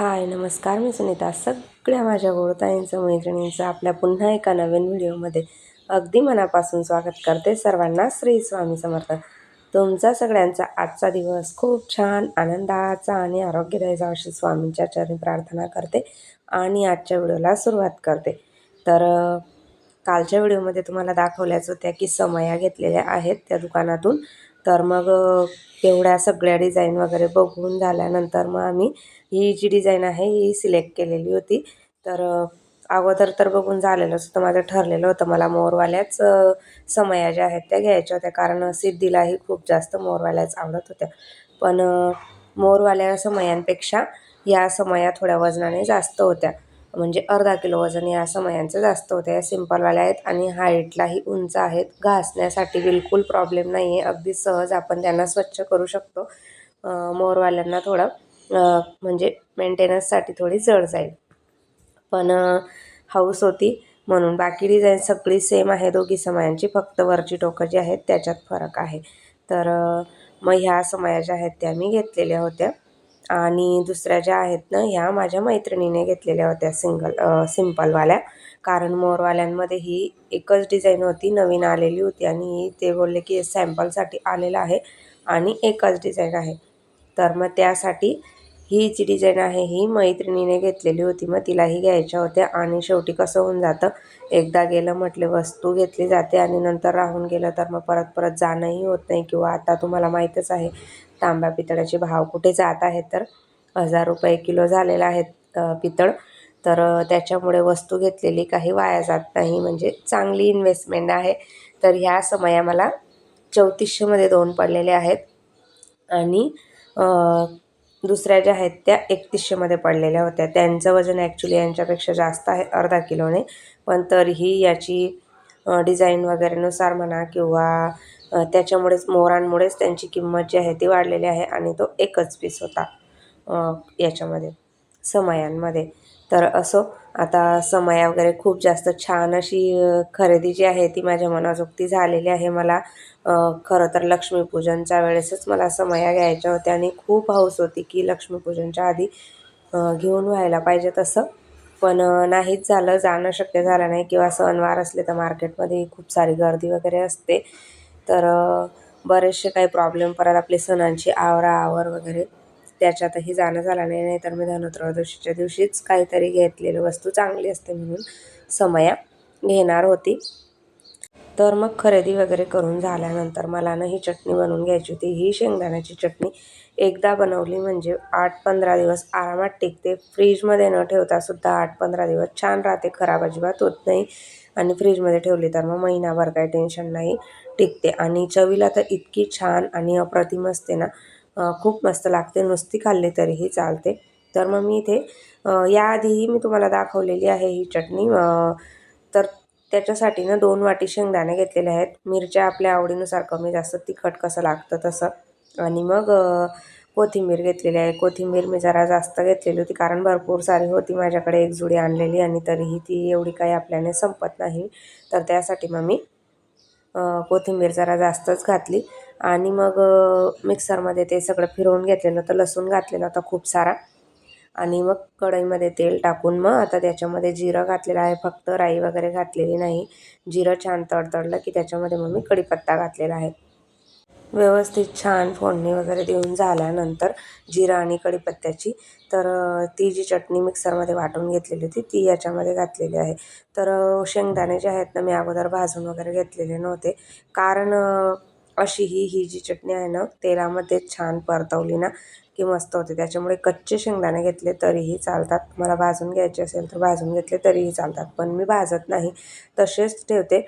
हाय नमस्कार मी सुनीता. सगळ्या माझ्या गोडताईंचं मैत्रिणींचं आपल्या पुन्हा एका नवीन व्हिडिओमध्ये अगदी मनापासून स्वागत करते सर्वांना श्री स्वामी समर्थ. तुमचा सगळ्यांचा आजचा दिवस खूप छान आनंदाचा आणि आरोग्यदायी जावं अशी स्वामींच्या चरणी प्रार्थना करते आणि आजच्या व्हिडिओला सुरुवात करते. तर कालच्या व्हिडिओमध्ये तुम्हाला दाखवल्याच होत्या की समया घेतलेल्या आहेत त्या दुकानातून. तर मग एवढ्या तेवढ्या सगळ्या डिझाईन वगैरे बघून झाल्यानंतर मग आम्ही ही जी डिझाईन आहे ही सिलेक्ट केलेली होती. तर अगोदर तर बघून झालेलंच होतं माझं ठरलेलं होतं. मला मोरवाल्याच समया ज्या आहेत त्या घ्यायच्या होत्या. कारण सिद्धीलाही खूप जास्त मोरवाल्याच आवडत होत्या. पण मोरवाल्या समयांपेक्षा या समया थोड्या वजनाने जास्त होत्या. म्हणजे अर्धा किलो वजन या समयांचं जास्त होतं. या सिम्पलवाल्या आहेत आणि हाईटलाही उंच आहेत. घासण्यासाठी बिलकुल प्रॉब्लेम नाही आहे अगदी सहज आपण त्यांना स्वच्छ करू शकतो. मोरवाल्यांना थोडं म्हणजे मेंटेनन्ससाठी थोडी जड जाईल. पण हाऊस हौस होती म्हणून बाकी डिझाईन सगळी सेम आहे. दोघी समयांची फक्त वरची टोकं जी आहेत त्याच्यात फरक आहे. तर मग ह्या समया ज्या आहेत त्या मी घेतलेल्या होत्या. आणि दुसऱ्या ज्या आहेत ना ह्या माझ्या मैत्रिणीने घेतलेल्या होत्या सिंगल सिम्पलवाल्या कारण मोरवाल्यांमध्ये ही एकच डिझाईन होती नवीन आलेली होती आणि ते बोलले की सॅम्पलसाठी आलेलं आहे आणि एकच डिझाईन आहे. तर मग त्यासाठी ही जी डिझाईन आहे. ही मैत्रिणीने घेतलेली होती. मग तिलाही घ्यायच्या होत्या. आणि शेवटी कसं होऊन जातं? एकदा गेलं म्हटले वस्तू घेतली जाते आणि नंतर राहून गेलं तर मग परत परत जाणंही होत नाही किंवा आता तुम्हाला माहीतच आहे तांब्या पितळाचे भाव कुठे जात आहेत? तर हजार रुपये किलो झालेला आहेत पितळ. तर त्याच्यामुळे वस्तू घेतलेली काही वाया जात नाही. म्हणजे चांगली इन्व्हेस्टमेंट आहे. तर ह्या समया मला चौतीसशेमध्ये दोन पडलेले आहेत. आणि दुसऱ्या ज्या आहेत त्या एकतीसशेमध्ये पडलेल्या होत्या. त्यांचं वजन ॲक्च्युली यांच्यापेक्षा जास्त आहे अर्धा किलोने. पण तरीही याची डिझाईन वगैरेनुसार म्हणा किंवा त्याच्यामुळेच मोरांमुळेच त्यांची किंमत जी आहे ती वाढलेली आहे आणि तो एकच पीस होता याच्यामध्ये समयांमध्ये. तर असो आता समया वगैरे खूप जास्त छान अशी खरेदी जी आहे ती माझ्या मनाजोगती झालेली आहे मला. खरं तर लक्ष्मीपूजनच्या वेळेसच मला समया घ्यायच्या होत्या आणि खूप हौस होती की लक्ष्मीपूजनच्या आधी घेऊन व्हायला पाहिजे तसं. पण नाहीच झालं जाणं शक्य झालं नाही किंवा सणवार असले तर मार्केटमध्ये खूप सारी गर्दी वगैरे असते. तर बरेचसे काही प्रॉब्लेम परत आपले सणांची आवराआवर वगैरे त्याच्यातही जाणं झालं नाही नाही तर मी धनत्रयोदशीच्या दिवशीच काहीतरी घेतलेली वस्तू चांगली असते म्हणून समया घेणार होती. तर मग खरेदी वगैरे करून झाल्यानंतर मला ना ही चटणी बनवून घ्यायची होती. ही शेंगदाण्याची चटणी एकदा बनवली म्हणजे आठ पंधरा दिवस आरामात टिकते. फ्रीजमध्ये न ठेवता सुद्धा आठ पंधरा दिवस छान राहते. खराब अजिबात होत नाही. आणि फ्रीजमध्ये ठेवली तर मग महिनाभर काही टेन्शन नाही टिकते. आणि चवीला तर इतकी छान आणि अप्रतिम असते ना खूप मस्त लागते. नुसती खाल्ली तरीही चालते. तर मग मी इथे याआधीही मी तुम्हाला दाखवलेली आहे ही चटणी. तर त्याच्यासाठी ना दोन वाटी शेंगदाणे घेतलेले आहेत. मिरच्या आपल्या आवडीनुसार कमी जास्त तिखट कसं लागतं तसं. आणि मग कोथिंबीर घेतलेली आहे. कोथिंबीर मी जरा जास्त घेतलेली होती कारण भरपूर सारी होती माझ्याकडे एक जुडी आणलेली आणि तरीही ती एवढी काही आपल्याने संपत नाही. तर त्यासाठी मग मी कोथिंबीर जरा जास्तच घातली. आणि मग मिक्सरमध्ये ते सगळं फिरवून घेतलेलं होतं लसूण घातलेला होता खूप सारा. आणि मग कढईमध्ये तेल टाकून मग आता त्याच्यामध्ये जिरं घातलेलं आहे फक्त राई वगैरे घातलेली नाही. जिरं छान तडतडलं की त्याच्यामध्ये मग मी कढीपत्ता घातलेला आहे. व्यवस्थित छान फोडणी वगैरे देऊन झाल्यानंतर जिरं आणि कढीपत्त्याची तर ती जी चटणी मिक्सरमध्ये वाटून घेतलेली होती ती याच्यामध्ये घातलेली आहे. तर शेंगदाणे जे आहेत ना मी अगोदर भाजून वगैरे घेतलेले नव्हते. कारण अशी ही ही जी चटणी आहे ना तेलामध्ये छान परतवली ना की मस्त होते. त्याच्यामुळे कच्चे शेंगदाणे घेतले तरीही चालतात. मला भाजून घ्यायचे असेल तर भाजून घेतले तरीही चालतात. पण मी भाजत नाही. तसेच ठेवते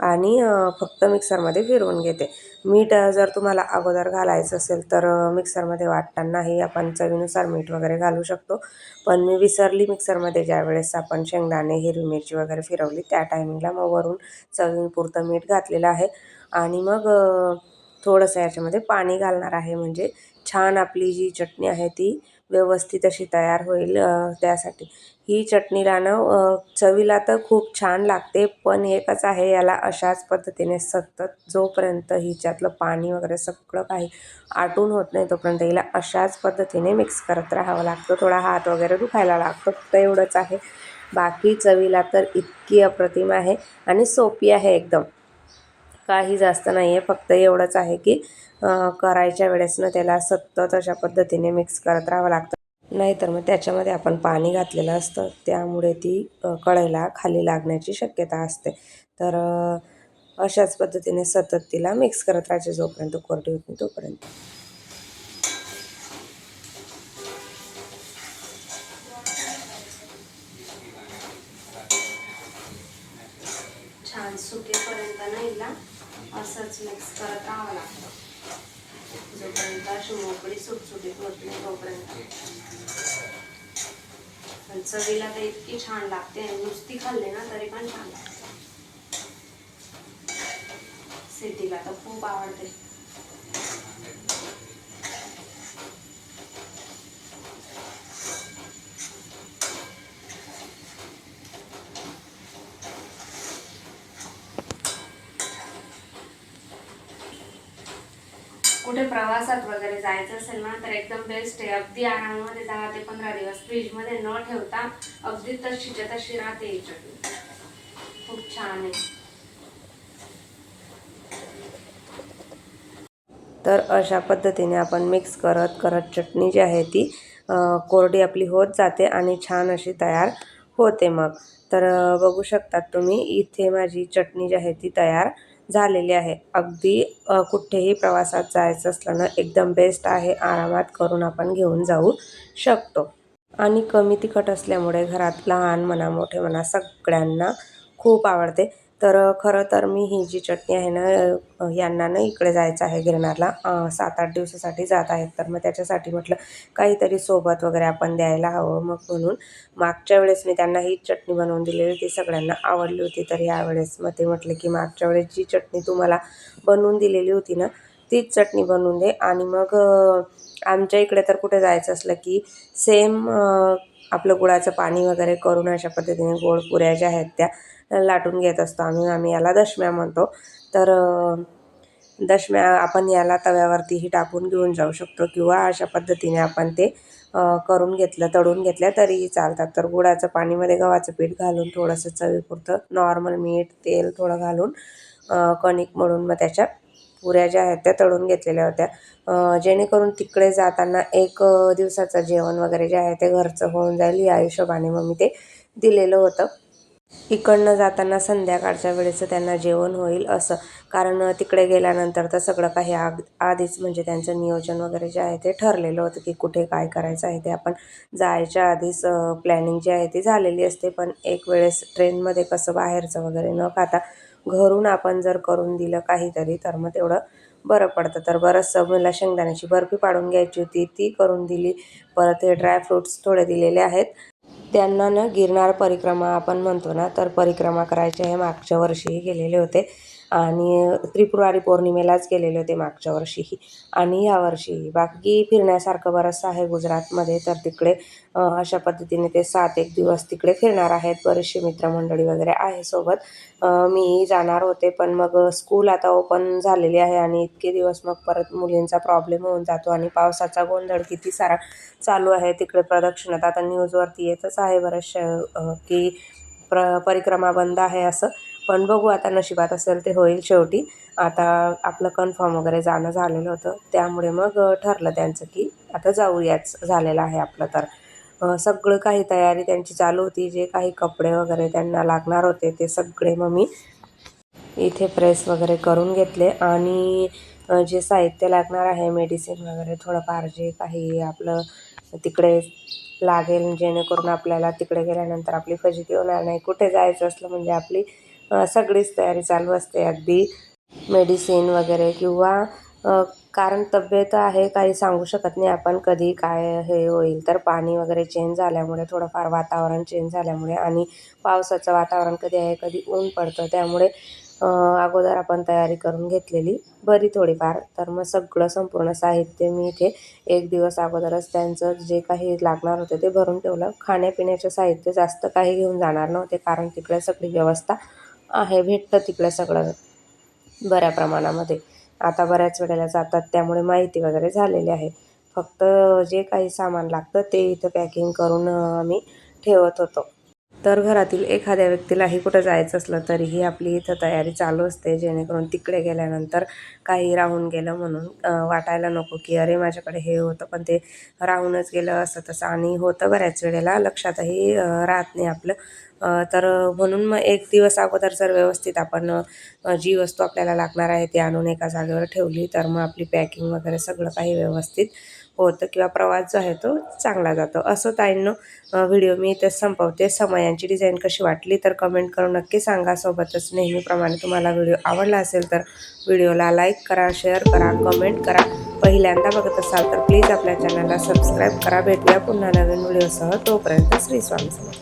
आणि फक्त मिक्सरमध्ये फिरवून घेते. मीठ जर तुम्हाला अगोदर घालायचं असेल तर मिक्सरमध्ये वाटतानाही आपण चवीनुसार मीठ वगैरे घालू शकतो. पण मी विसरली मिक्सरमध्ये ज्यावेळेस आपण शेंगदाणे हिरवी मिरची वगैरे फिरवली त्या टायमिंगला मग वरून चवीपुरतं मीठ घातलेलं आहे. आणि मग थोडंसं याच्यामध्ये पाणी घालणार आहे. म्हणजे छान आपली जी चटणी आहे ती व्यवस्थित अशी तयार होईल त्यासाठी. ही चटणीला ना चवीला तर खूप छान लागते पण एकच आहे याला अशाच पद्धतीने सतत जोपर्यंत हिच्यातलं पाणी वगैरे सगळं काही आटून होत नाही तोपर्यंत हिला अशाच पद्धतीने मिक्स करत राहावं लागतं. थोडा हात वगैरे दुखायला लागतो फक्त एवढंच आहे. बाकी चवीला तर इतकी अप्रतिम आहे आणि सोपी आहे एकदम. काही जास्त नाही आहे फक्त एवढंच आहे की करायच्या वेळेस ना त्याला सतत अशा पद्धतीने मिक्स करत राहावं लागतं. नाहीतर मग त्याच्यामध्ये आपण पाणी घातलेलं असतं. त्यामुळे ती अ, कढईला खाली लागण्याची शक्यता असते. तर अशाच पद्धतीने सतत तिला मिक्स करत राहायचे जोपर्यंत कोरडी होत नाही तोपर्यंत छान सुकेपर्यंत ना हिला असंच मिक्स करत राहावं लागतं जोपर्यंत अशी मोकळी सुटसुटीत होत नाही तोपर्यंत पण चवीला तर इतकी छान लागते आणि नुसती खाल्ली ना तरी पण छान लागते. सिटीला तर खूप आवडते. कुठे प्रवासात वगैरे जायचं असेल ना तर एकदम बेस्ट आहे. अगदी आरामामध्ये दहा ते पंधरा दिवस फ्रीजमध्ये न ठेवता अगदी तशीच्या तशी राहते ही चटणी. खूप छान आहे. तर अशा पद्धतीने आपण मिक्स करत करत चटणी जी आहे ती कोरडी आपली होत जाते आणि छान अशी तयार होते मग. तर बघू शकतात तुम्ही इथे माझी चटणी जी आहे ती तयार झालेली आहे. अगदी कुठेही प्रवासात जायचं असलं ना एकदम बेस्ट आहे. आरामात करून आपण घेऊन जाऊ शकतो. आणि कमी तिखट असल्यामुळे घरात लहान म्हणा मोठे म्हणा सगळ्यांना खूप आवडते. तर खरं तर मी ही जी चटणी आहे ना यांना ना इकडे जायचं आहे गिरनारला. सात आठ दिवसासाठी जात आहेत. तर मग त्याच्यासाठी म्हटलं काहीतरी सोबत वगैरे आपण द्यायला हवं मग म्हणून. मागच्या वेळेस मी त्यांना ही चटणी बनवून दिलेली ती सगळ्यांना आवडली होती. तर यावेळेस मग ते म्हटले की मागच्या वेळेस जी चटणी तुम्हाला बनवून दिलेली होती ना तीच चटणी बनवून दे. आणि मग आमच्या इकडे तर कुठे जायचं असलं की सेम आपलं गुळाचं पाणी वगैरे करून अशा पद्धतीने गोड पुऱ्या ज्या आहेत त्या लाटून घेत असतो आम्ही. आम्ही याला दशम्या म्हणतो. तर दशम्या आपण याला तव्यावरतीही टाकून घेऊन जाऊ शकतो किंवा अशा पद्धतीने आपण ते करून घेतलं तळून घेतल्या तरीही चालतात. तर गुळाचं पाणीमध्ये गव्हाचं पीठ घालून थोडंसं चवीपुरतं नॉर्मल मीठ तेल थोडं घालून कणिक म्हणून मग त्याच्या पुऱ्या ज्या आहेत त्या तळून घेतलेल्या होत्या. जेणेकरून तिकडे जाताना एक दिवसाचं जेवण वगैरे जे आहे ते घरचं होऊन जाईल या हिशोबाने मग मी ते दिलेलं होतं. इकडनं जाताना संध्याकाळच्या वेळेचं त्यांना जेवण होईल असं. कारण तिकडे गेल्यानंतर तर सगळं काही आग आधीच म्हणजे त्यांचं नियोजन वगैरे जे आहे ते ठरलेलं होतं की कुठे काय करायचं आहे ते. आपण जायच्या आधीच प्लॅनिंग जी आहे ती झालेली असते. पण एक वेळेस ट्रेनमध्ये कसं बाहेरचं वगैरे न खाता घरून आपण जर करून दिलं काहीतरी तर मग तेवढं बरं पडतं. तर बरंचसं मला शेंगदाण्याची बर्फी पाडून घ्यायची होती. ती करून दिली. परत हे ड्रायफ्रूट्स थोडे दिलेले आहेत. त्यांना ना गिरनार परिक्रमा आपण म्हणतो ना तर परिक्रमा करायचे हे मागच्या वर्षीही गेलेले होते. आणि त्रिपुरारी पौर्णिमेलाच गेलेले होते मागच्या वर्षीही. आणि यावर्षीही बाकी फिरण्यासारखं बरंचसं आहे गुजरातमध्ये तर तिकडे अशा पद्धतीने ते सात एक दिवस तिकडे फिरणार आहेत. बरेचसे मित्रमंडळी वगैरे आहे सोबत. मी जाणार होते पण मग स्कूल आता ओपन झालेली आहे आणि इतके दिवस मग परत मुलींचा प्रॉब्लेम होऊन जातो आणि पावसाचा गोंधळ किती सारा चालू आहे तिकडे प्रदक्षिणात. आता न्यूजवरती येतच आहे बऱ्याचशा की प्र परिक्रमा बंद आहे असं. पण बघू आता नशिबात असेल ते होईल शेवटी. आता आपलं कन्फर्म वगैरे जाणं झालेलं होतं. त्यामुळे मग ठरलं त्यांचं की आता जाऊयाच. झालेलं आहे आपलं तर. सगळं काही तयारी त्यांची चालू होती. जे काही कपडे वगैरे त्यांना लागणार होते ते सगळे मग मी इथे प्रेस वगैरे करून घेतले. आणि जे साहित्य लागणार आहे मेडिसिन वगैरे थोडंफार जे काही आपलं तिकडे लागेल जेणेकरून आपल्याला तिकडे गेल्यानंतर आपली फजिती होणार नाही. कुठे जायचं असलं म्हणजे आपली सगळीच तयारी चालू असते अगदी. मेडिसिन वगैरे किंवा कारण तब्येत आहे काही सांगू शकत नाही आपण कधी काय हे होईल. तर पाणी वगैरे चेंज झाल्यामुळे थोडंफार वातावरण चेंज झाल्यामुळे आणि पावसाचं वातावरण कधी आहे कधी ऊन पडतं त्यामुळे अगोदर आपण तयारी करून घेतलेली बरी थोडीफार. तर मग सगळं संपूर्ण साहित्य मी इथे एक दिवस अगोदरच त्यांचं जे काही लागणार होते ते भरून ठेवलं. खाण्यापिण्याचे साहित्य जास्त काही घेऊन जाणार नव्हते कारण तिकडे सगळी व्यवस्था आहे भेटतं तिकडं सगळं. बऱ्या प्रमाणामध्ये. आता बऱ्याच वेळेला जातात त्यामुळे माहिती वगैरे झालेली आहे. फक्त जे काही सामान लागतं ते इथं पॅकिंग करून आम्ही ठेवत होतो. तर घरातील एखाद्या व्यक्तीलाही कुठं जायचं असलं तरीही आपली इथं तयारी चालू असते. जेणेकरून तिकडे गेल्यानंतर काही राहून गेलं म्हणून वाटायला नको की अरे माझ्याकडे हे होतं पण ते राहूनच गेलं असं तसं आणि होतं बऱ्याच वेळेला. लक्षातही राहत नाही आपलं. तर म्हणून मग एक दिवस अगोदर जर व्यवस्थित आपण जी वस्तू आपल्याला लागणार आहे ती आणून एका जागेवर ठेवली तर मग आपली पॅकिंग वगैरे सगळं काही व्यवस्थित होतं किंवा प्रवास जो आहे तो चांगला जातो. असं ताईंनो व्हिडिओ मी इथेच संपवते. समयांची डिझाईन कशी वाटली तर कमेंट करून नक्की सांगा. सोबतच नेहमीप्रमाणे तुम्हाला व्हिडिओ आवडला असेल तर व्हिडिओला लाईक करा शेअर करा कमेंट करा. पहिल्यांदा बघत असाल तर प्लीज आपल्या चॅनलला सबस्क्राईब करा. भेटूया पुन्हा नवीन व्हिडिओसह. तोपर्यंत श्री स्वामी समर्थ.